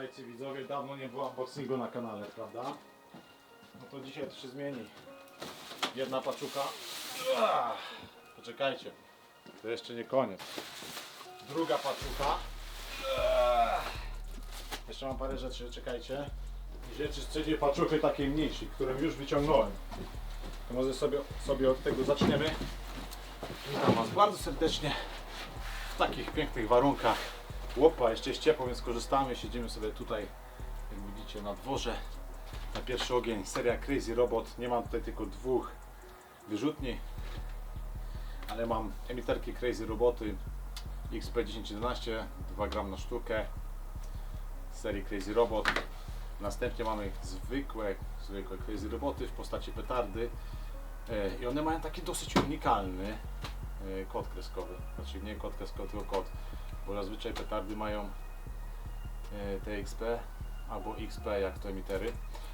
Witajcie widzowie, dawno nie było unboxingu na kanale, prawda? No to dzisiaj to się zmieni. Jedna paczuka. Poczekajcie, to jeszcze nie koniec. Druga paczuka. Jeszcze mam parę rzeczy, czekajcie. Rzeczy z trzeciej paczuchy takiej mniejszej, którą już wyciągnąłem. To może sobie, sobie od tego zaczniemy. Witam Was bardzo serdecznie w takich pięknych warunkach. Łopa, jeszcze jest ciepło, więc korzystamy. Siedzimy sobie tutaj, jak widzicie, na dworze. Na pierwszy ogień seria Crazy Robot. Nie mam tutaj tylko dwóch wyrzutni, ale mam emiterki Crazy Roboty XP1011, 2 gram na sztukę serii Crazy Robot. Następnie mamy zwykłe, zwykłe Crazy Roboty w postaci petardy. E, I one mają taki dosyć unikalny e, kod kreskowy. Znaczy nie kod kreskowy, tylko kod. Bo zazwyczaj petardy mają e, TXP albo XP jak to emitery.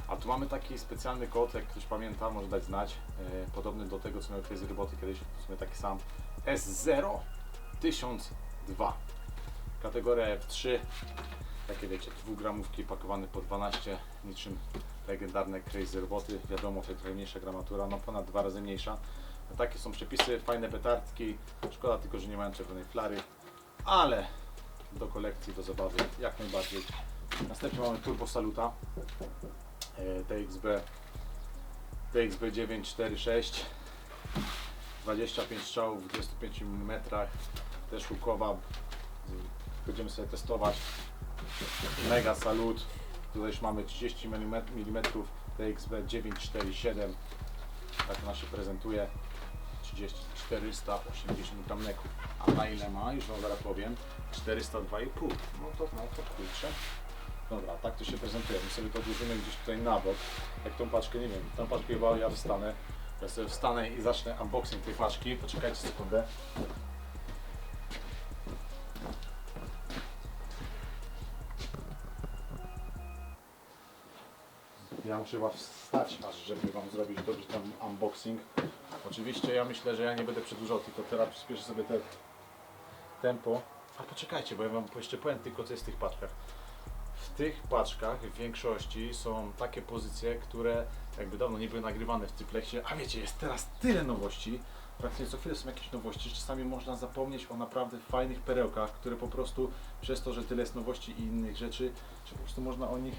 A tu mamy taki specjalny kod, jak ktoś pamięta, może dać znać. E, podobny do tego, co miały Crazy Roboty kiedyś, w sumie taki sam. S0 1002. Kategoria F3. Takie wiecie, dwugramówki pakowane po 12, niczym legendarne Crazy Roboty. Wiadomo, to trochę mniejsza gramatura, no ponad dwa razy mniejsza. Takie są przepisy, fajne petardki. Szkoda tylko, że nie mają czerwonej flary, ale do kolekcji, do zabawy jak najbardziej. Następnie mamy Turbo Saluta. TXB TXB 946 25 strzałów w 25 mm też hukowa. Będziemy sobie testować. Mega salut. Tutaj już mamy 30 mm TXB 947 tak ona się prezentuje 30, 480 gram neku. A na ile ma? Już wam zaraz powiem. 402,5. No to, no to kurczę. Dobra, tak to się prezentuje. My sobie to odłożymy gdzieś tutaj na bok. Jak tą paczkę, nie wiem, tą paczkę chyba ja dostanę. Ja sobie wstanę i zacznę unboxing tej paczki. Poczekajcie sekundę. Ja muszę chyba wstać aż, żeby Wam zrobić dobrze ten unboxing. Oczywiście ja myślę, że ja nie będę przedłużał, tylko teraz przyspieszę sobie te tempo. A poczekajcie, bo ja Wam jeszcze powiem tylko co jest w tych paczkach. W tych paczkach w większości są takie pozycje, które jakby dawno nie były nagrywane w Cyplexie, a wiecie, jest teraz tyle nowości, praktycznie co chwilę są jakieś nowości, że czasami można zapomnieć o naprawdę fajnych perełkach, które po prostu przez to, że tyle jest nowości i innych rzeczy, że po prostu można o nich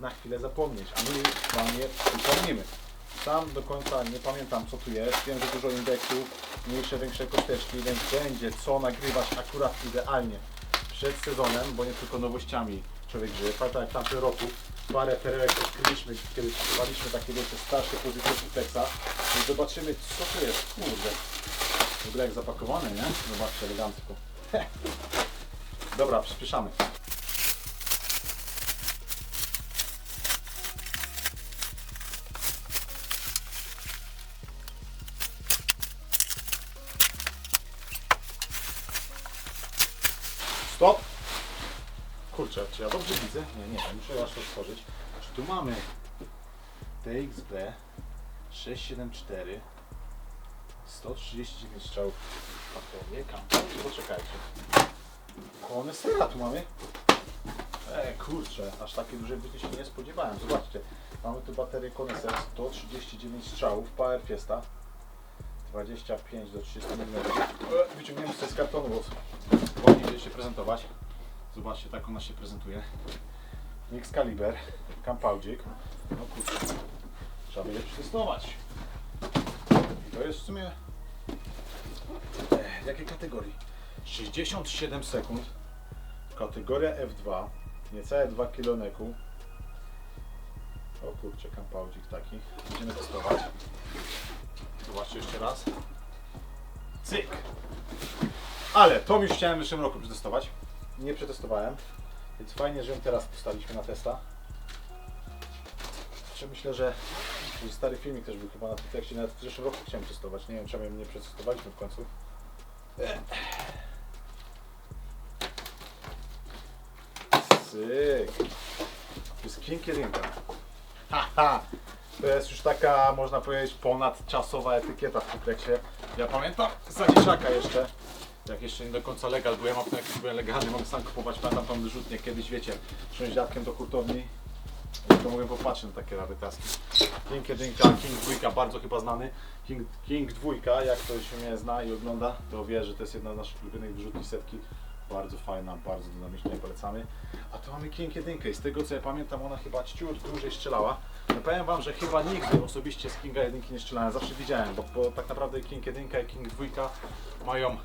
na chwilę zapomnieć, a my Wam je przypomnimy. Sam do końca nie pamiętam co tu jest, wiem, że dużo indeksów, mniejsze, większe kosteczki, więc będzie co nagrywać akurat idealnie przed sezonem, bo nie tylko nowościami człowiek żyje. Pamiętam jak tamtym roku parę perełek odkryliśmy, kiedy kupowaliśmy takie wiecie starsze pozycje Suplexa i zobaczymy co to jest, kurde. W ogóle jak zapakowane, nie? Zobaczcie elegancko. Dobra, przyspieszamy. Stop! Kurczę, czy ja dobrze widzę? Nie, nie, muszę to otworzyć. Czy tu mamy TXB 674 139 strzałów pakowie, kampanii, poczekajcie. Konesera tu mamy. E, kurczę, aż takie duże byty się nie spodziewałem. Zobaczcie, mamy tu baterię Koneser 139 strzałów, Power Fiesta 25 do 30 mm. E, Wyciągniemy sobie z kartonu, bo się prezentować. Zobaczcie, tak ona się prezentuje. Mix Caliber, Campaudzik. No kurczę, trzeba będzie przetestować. I to jest w sumie... E, jakiej kategorii? 67 sekund. Kategoria F2. Niecałe 2 kg neku. O kurczę, Campaudzik taki. Będziemy testować. Zobaczcie jeszcze raz. Cyk! Ale to już chciałem w zeszłym roku przetestować. Nie przetestowałem, więc fajnie, że ją teraz postaliśmy na testa. Jeszcze myślę, że stary filmik też był chyba na tym tekście, nawet w zeszłym roku chciałem testować. Nie wiem, czemu nie przetestowaliśmy w końcu. Syk! To jest kinki rynka. Haha! To jest już taka, można powiedzieć, ponadczasowa etykieta w kompleksie. Ja pamiętam za jeszcze, jak jeszcze nie do końca legal byłem, a potem jak już byłem legalny, mogę sam kupować, pamiętam tą wyrzutnię kiedyś, wiecie, z dziadkiem do hurtowni, to mogłem popatrzeć na takie rarytaski. King jedynka, King 2, bardzo chyba znany. King, King 2, jak ktoś mnie zna i ogląda, to wie, że to jest jedna z naszych ulubionych wyrzutni setki. Bardzo fajna, bardzo dynamiczna i polecamy. A tu mamy King 1 i z tego co ja pamiętam, ona chyba ciut dłużej strzelała. No powiem Wam, że chyba nigdy osobiście z Kinga 1 nie strzelałem, zawsze widziałem, bo, bo tak naprawdę King 1 i King 2 mają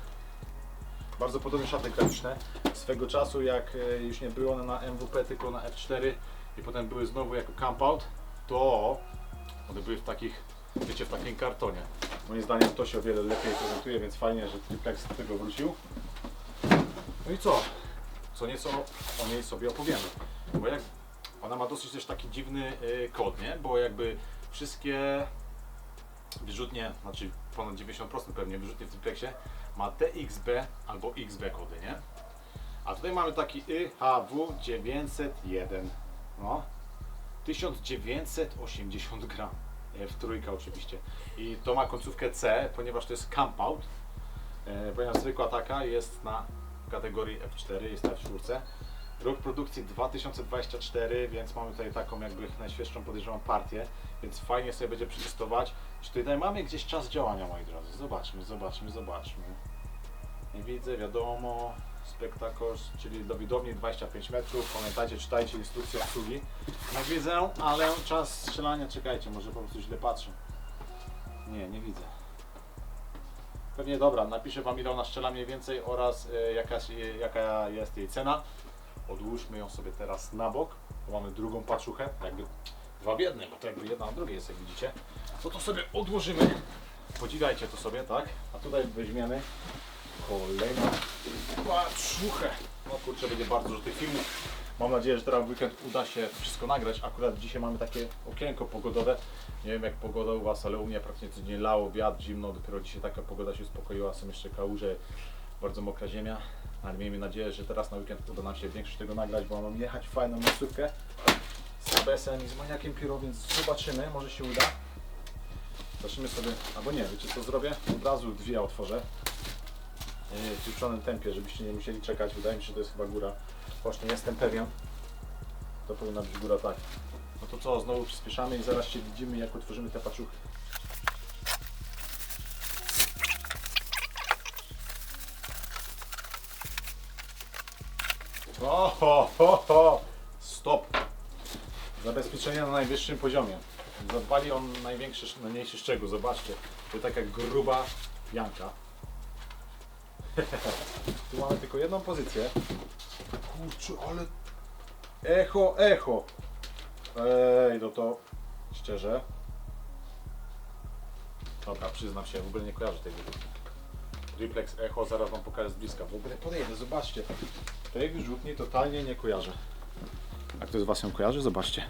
bardzo podobne szaty graficzne. Swego czasu, jak e, już nie były one na MWP, tylko na F4 i potem były znowu jako camp out, to one były w takich, wiecie, w takim kartonie. Moim zdaniem to się o wiele lepiej prezentuje, więc fajnie, że Triplex do tego wrócił. No i co? Co nieco o niej sobie opowiemy. Bo jak ona ma dosyć też taki dziwny y, kod, nie? Bo jakby wszystkie wyrzutnie, znaczy ponad 90% pewnie wyrzutnie w Triplexie ma TXB albo XB kody, nie? A tutaj mamy taki YHW901. No. 1980 gram. E, W trójka oczywiście. I to ma końcówkę C, ponieważ to jest camp out. E, ponieważ zwykła taka jest na kategorii F4, jest na F4. Rok produkcji 2024, więc mamy tutaj taką jakby najświeższą podejrzaną partię, więc fajnie sobie będzie przetestować. Czy tutaj mamy gdzieś czas działania, moi drodzy? Zobaczmy, zobaczmy, zobaczmy. Nie widzę, wiadomo. Spektakos, czyli do widowni 25 metrów. Pamiętajcie, czytajcie instrukcję obsługi. Nie widzę, ale czas strzelania, czekajcie, może po prostu źle patrzę. Nie, nie widzę. Pewnie dobra, napiszę Wam ile ona strzela mniej więcej oraz e, jaka, e, jaka jest jej cena. Odłóżmy ją sobie teraz na bok, bo mamy drugą paczuchę, jakby dwa w jednym, bo to jakby jedna na drugiej jest, jak widzicie. To to sobie odłożymy. Podziwiajcie to sobie, tak? A tutaj weźmiemy kolejną paczuchę. No kurczę, będzie bardzo dużo tych filmów. Mam nadzieję, że teraz w weekend uda się wszystko nagrać. Akurat dzisiaj mamy takie okienko pogodowe. Nie wiem jak pogoda u Was, ale u mnie praktycznie codziennie lało, wiatr, zimno. Dopiero dzisiaj taka pogoda się uspokoiła. Są jeszcze kałuże, bardzo mokra ziemia. Ale miejmy nadzieję, że teraz na weekend uda nam się większość tego nagrać, bo mam jechać fajną miejscówkę z ABS-em i z maniakiem Piro, więc zobaczymy, może się uda. Zacznijmy sobie, albo nie, wiecie co zrobię? Od razu dwie otworzę yy, w przyspieszonym tempie, żebyście nie musieli czekać. Wydaje mi się, że to jest chyba góra. Choć nie jestem pewien. To powinna być góra tak. No to co, znowu przyspieszamy i zaraz się widzimy, jak otworzymy te paczuchy. O, ho, ho, ho. Stop! Zabezpieczenie na najwyższym poziomie. Zadbali o największy, najmniejszy szczegół. Zobaczcie, to taka gruba pianka. tu mamy tylko jedną pozycję. Kurczę, ale... Echo, echo! Ej, no to szczerze. Dobra, przyznam się, w ogóle nie kojarzę tej wyrzutni. Triplex Echo, zaraz wam pokażę z bliska. W ogóle podejdę, zobaczcie. Tej wyrzutni totalnie nie kojarzę. A ktoś z was ją kojarzy? Zobaczcie.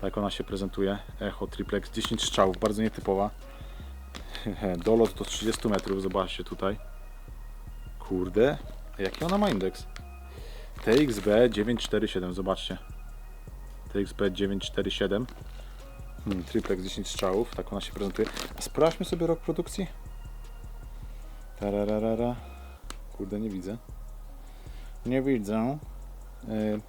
Tak ona się prezentuje. Echo Triplex 10 strzałów, bardzo nietypowa. Dolot do 30 metrów, zobaczcie tutaj. Kurde, jaki ona ma indeks? TXB 947, zobaczcie. TXB 947. Hmm, triplex 10 strzałów, tak ona się prezentuje. A sprawdźmy sobie rok produkcji. Tararara. Kurde, nie widzę. Nie widzę. Yy,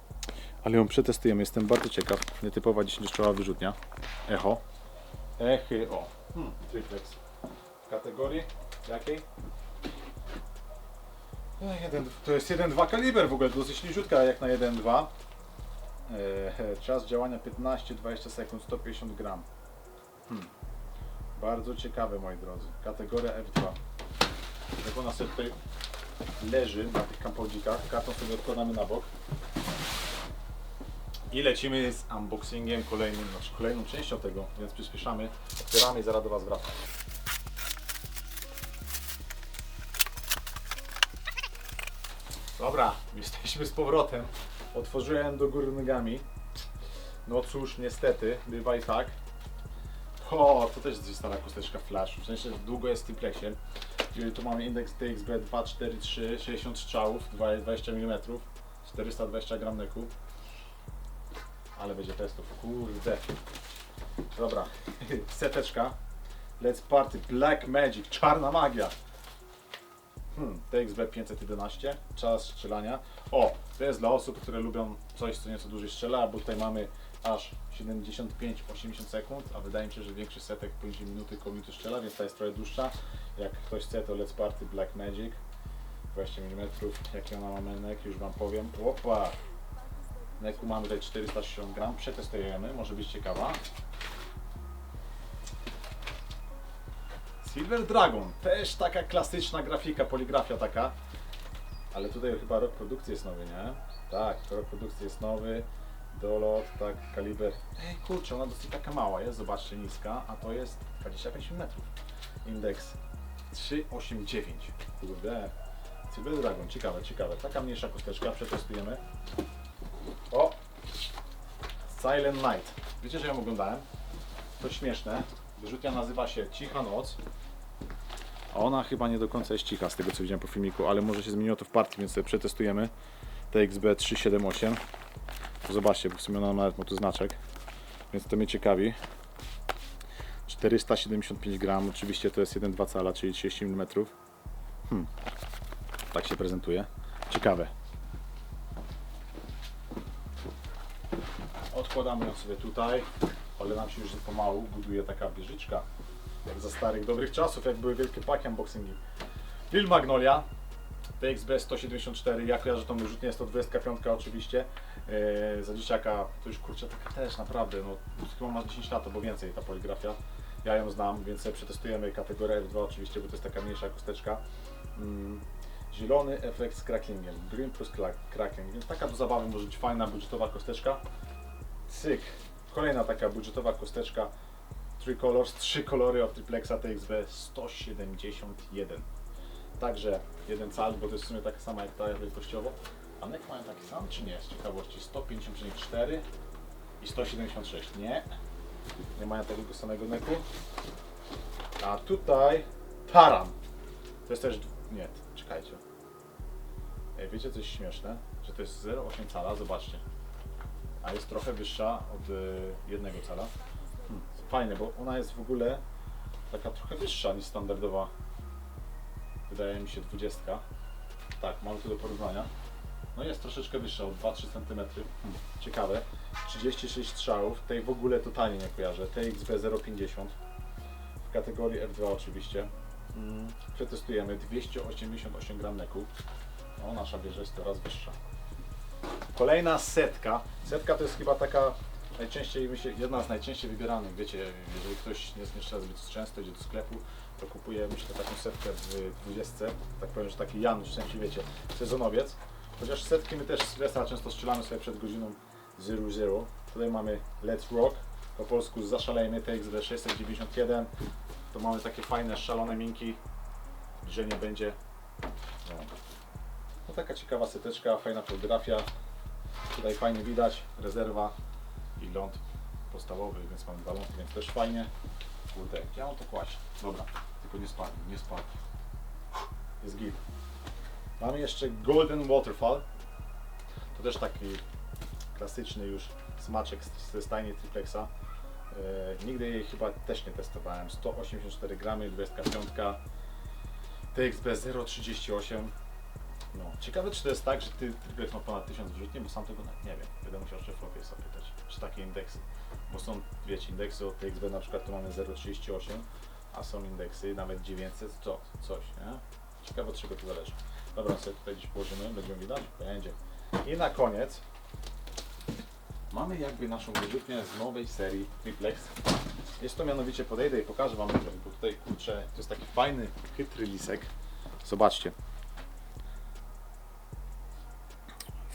ale ją przetestujemy, jestem bardzo ciekaw. Nietypowa 10 strzała wyrzutnia. Echo. Echy, o. Hmm, triplex. W kategorii jakiej? E, jeden- To jest 1.2 kaliber w ogóle, dosyć niziutka jak na 1.2. E, Czas działania 15-20 sekund, 150 gram. Hmm. Bardzo ciekawe moi drodzy. Kategoria F2. Jak ona sobie tutaj leży na tych kampodzikach, kartą sobie odkładamy na bok. I lecimy z unboxingiem kolejnym, znaczy kolejną częścią tego, więc przyspieszamy, otwieramy i zaraz do Was wracam. Dobra, jesteśmy z powrotem. Otworzyłem do góry nogami. No cóż, niestety, bywa i tak. O, to też jest stara kosteczka flash. W sensie długo jest w Triplexie. I Tu mamy indeks TXB 243, 60 strzałów, 20 mm, 420 gram neku. Ale będzie testów, kurde. Dobra, seteczka. Let's Party Black Magic, czarna magia. Hmm, TXB 511, czas strzelania. O, to jest dla osób, które lubią coś, co nieco dłużej strzela, bo tutaj mamy aż 75-80 sekund, a wydaje mi się, że większy setek poniżej minuty koło minuty strzela, więc ta jest trochę dłuższa. Jak ktoś chce, to Let's Party Black Magic 20 mm, jaki ona ma menek, już Wam powiem. Opa! Neku mamy tutaj 460 gram, przetestujemy, może być ciekawa. Silver Dragon, też taka klasyczna grafika, poligrafia taka. Ale tutaj chyba rok produkcji jest nowy, nie? Tak, rok produkcji jest nowy. Dolot, tak, kaliber. Ej, kurczę, ona dosyć taka mała jest, zobaczcie, niska, a to jest 25 mm. Indeks 389. Kurde. Silver Dragon, ciekawe, ciekawe. Taka mniejsza kosteczka, przetestujemy. Silent Night. Wiecie, że ją oglądałem? To śmieszne. Wyrzutnia nazywa się Cicha Noc. A ona chyba nie do końca jest cicha, z tego co widziałem po filmiku, ale może się zmieniło to w partii, więc sobie przetestujemy. TXB 378. To zobaczcie, bo w sumie ona nawet ma tu znaczek, więc to mnie ciekawi. 475 gram, oczywiście to jest 1,2 cala, czyli 30 mm. Hmm. Tak się prezentuje. Ciekawe. Odkładamy ją sobie tutaj, ale nam się już pomału buduje taka wieżyczka. Jak za starych dobrych czasów, jak były wielkie paki unboxingi. Lil Magnolia, TXB 174, ja kojarzę tą wyrzutnię, jest to 25 oczywiście. Eee, za dzieciaka to już kurczę taka też naprawdę, no chyba ma 10 lat albo więcej ta poligrafia. Ja ją znam, więc sobie przetestujemy kategorię F2 oczywiście, bo to jest taka mniejsza kosteczka. Mm, zielony efekt z cracklingiem, green plus crackling, więc taka do zabawy może być fajna, budżetowa kosteczka. Cyk, kolejna taka budżetowa kosteczka Tricolors, trzy kolory od Triplexa TXB 171. Także jeden cal, bo to jest w sumie taka sama jak ta wielkościowo. A nek mają taki sam, czy nie? Z ciekawości 150,4 i 176. Nie, nie mają takiego samego neku. A tutaj Taran. To jest też. Nie, czekajcie. Ej, wiecie coś śmieszne? Że to jest 0,8 cala, zobaczcie. A jest trochę wyższa od y, jednego cala. Hmm, fajne, bo ona jest w ogóle taka trochę wyższa niż standardowa. Wydaje mi się 20. Tak, mamy tu do porównania. No jest troszeczkę wyższa, o 2-3 cm. Hmm, ciekawe. 36 strzałów. Tej w ogóle totalnie nie kojarzę. TXB 0,50. W kategorii F2 oczywiście. Mm, przetestujemy 288 gram neku. O, nasza wieża jest coraz wyższa. Kolejna setka. Setka to jest chyba taka najczęściej, myślę, jedna z najczęściej wybieranych. Wiecie, jeżeli ktoś nie zniszcza zbyt często, idzie do sklepu, to kupuje myślę taką setkę w 20. Tak powiem, że taki Janusz, w sensie wiecie, sezonowiec. Chociaż setki my też z Lesa często strzelamy sobie przed godziną 00. Tutaj mamy Let's Rock, po polsku Zaszalejmy TXD 691. To mamy takie fajne, szalone minki, że nie będzie. Taka ciekawa seteczka, fajna fotografia. Tutaj fajnie widać, rezerwa i ląd podstawowy, więc mamy dwa lądy, więc też fajnie. Kurde, ja mam to kłaść? Dobra, tylko nie spadnie, nie spadnie. Jest git. Mamy jeszcze Golden Waterfall. To też taki klasyczny już smaczek ze stajni Triplexa. E, nigdy jej chyba też nie testowałem. 184 gramy, 25. TXB 038. No, ciekawe czy to jest tak, że ty Triplex ma ponad 1000 wrzutni, bo sam tego nawet nie wiem. Będę musiał szefowie zapytać, czy takie indeksy. Bo są, wiecie, indeksy od TXB na przykład tu mamy 038, a są indeksy nawet 900, co, coś, nie? Ciekawe od czego to zależy. Dobra, sobie tutaj gdzieś położymy, będziemy widać? Będzie. I na koniec mamy jakby naszą wyrzutnię z nowej serii Triplex. Jest to mianowicie, podejdę i pokażę Wam, bo tutaj kurczę, to jest taki fajny, chytry lisek. Zobaczcie.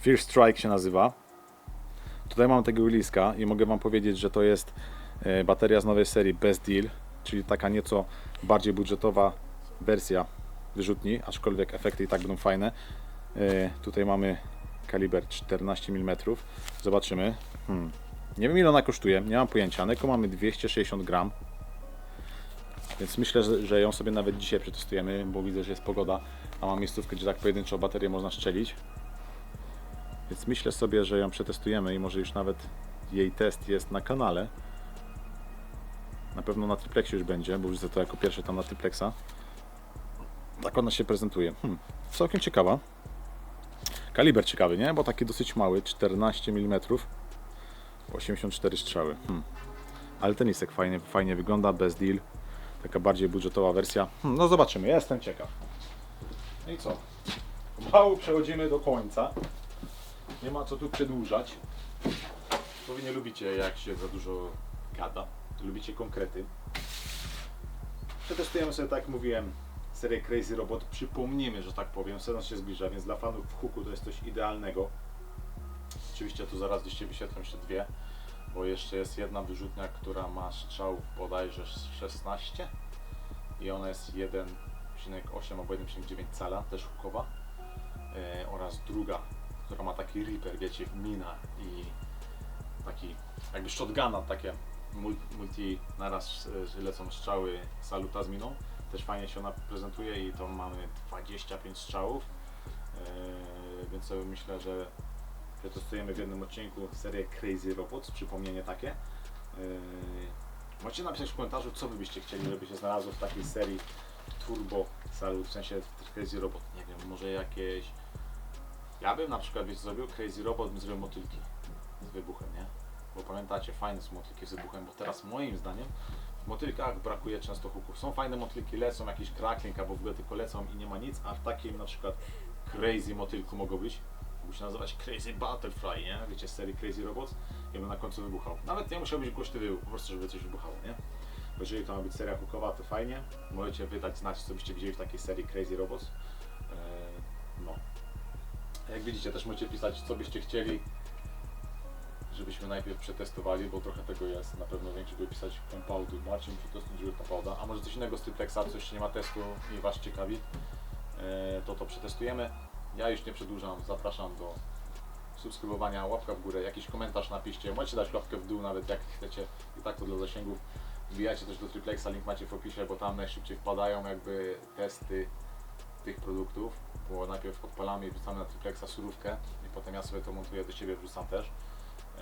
Fear Strike się nazywa. Tutaj mam tego liska i mogę Wam powiedzieć, że to jest e, bateria z nowej serii Best Deal, czyli taka nieco bardziej budżetowa wersja wyrzutni, aczkolwiek efekty i tak będą fajne. E, Tutaj mamy kaliber 14 mm. Zobaczymy. Hmm. Nie wiem ile ona kosztuje, nie mam pojęcia. Neko mamy 260 gram. Więc myślę, że, ją sobie nawet dzisiaj przetestujemy, bo widzę, że jest pogoda, a mam miejscówkę, gdzie tak pojedynczo baterię można strzelić. Więc myślę sobie, że ją przetestujemy i może już nawet jej test jest na kanale. Na pewno na Triplexie już będzie, bo widzę to jako pierwszy tam na Triplexa. Tak ona się prezentuje. Hmm. Całkiem ciekawa. Kaliber ciekawy, nie? Bo taki dosyć mały, 14 mm. 84 strzały. Hmm. Ale tenisek fajnie, fajnie wygląda, bez deal. Taka bardziej budżetowa wersja. Hmm, no zobaczymy, jestem ciekaw. No i co? Pomału przechodzimy do końca. Nie ma co tu przedłużać. Wy nie lubicie jak się za dużo gada. Lubicie konkrety. Przetestujemy sobie, tak jak mówiłem, serię Crazy Robot. Przypomnijmy, że tak powiem, sezon się zbliża, więc dla fanów w huku to jest coś idealnego. Oczywiście tu zaraz gdzieś wyświetlą jeszcze dwie, bo jeszcze jest jedna wyrzutnia, która ma strzał bodajże 16 i ona jest 1,8 albo 1,9 cala, też hukowa. E, oraz druga, która ma taki Reaper, wiecie, mina i taki jakby shotguna, takie mul- multi naraz e, lecą strzały saluta z miną. Też fajnie się ona prezentuje i to mamy 25 strzałów. E, więc sobie myślę, że przetestujemy w jednym odcinku serię Crazy Robots, przypomnienie takie. E, Możecie napisać w komentarzu, co wy byście chcieli, żeby się znalazło w takiej serii Turbo Salut, w sensie Crazy Robot. Nie wiem, może jakieś... Ja bym na przykład, wiecie, zrobił Crazy Robot, bym zrobił motylki z wybuchem, nie? Bo pamiętacie, fajne są motylki z wybuchem, bo teraz moim zdaniem w motylkach brakuje często huków. Są fajne motylki, lecą jakiś crackling albo w ogóle tylko lecą i nie ma nic, a w takim na przykład crazy motylku mogą być. Mógł się nazywać Crazy Butterfly, nie? Wiecie, serii Crazy Robots i on na końcu wybuchał. Nawet nie musiał być głośny wybuch, po prostu żeby coś wybuchało, nie? Bo jeżeli to ma być seria hukowa, to fajnie. Możecie wydać znać, co byście widzieli w takiej serii Crazy Robots. Jak widzicie, też możecie pisać, co byście chcieli, żebyśmy najpierw przetestowali, bo trochę tego jest. Na pewno większość by pisać compoundu. Marcin przetestuj żeby compouda, a może coś innego z Triplexa, coś nie ma testu i Was ciekawi, e, to to przetestujemy. Ja już nie przedłużam, zapraszam do subskrybowania, łapka w górę, jakiś komentarz napiszcie, możecie dać łapkę w dół nawet jak chcecie i tak to dla zasięgów. Wbijajcie też do Triplexa, link macie w opisie, bo tam najszybciej wpadają jakby testy tych produktów, bo najpierw odpalamy i wrzucamy na Triplexa surówkę i potem ja sobie to montuję do siebie, wrzucam też. E,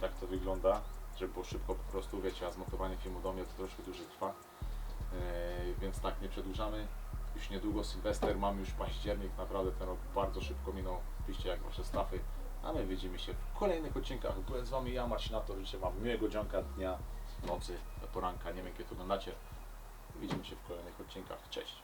tak to wygląda, żeby było szybko po prostu, wiecie, a zmontowanie filmu do mnie to troszkę dłużej trwa. E, więc tak, nie przedłużamy. Już niedługo Sylwester, mamy już październik, naprawdę ten rok bardzo szybko minął. Piszcie jak wasze stafy, a my widzimy się w kolejnych odcinkach. Byłem z wami ja, Marcinato, życzę wam miłego dzionka, dnia, nocy, poranka, nie wiem kiedy to oglądacie. Widzimy się w kolejnych odcinkach. Cześć!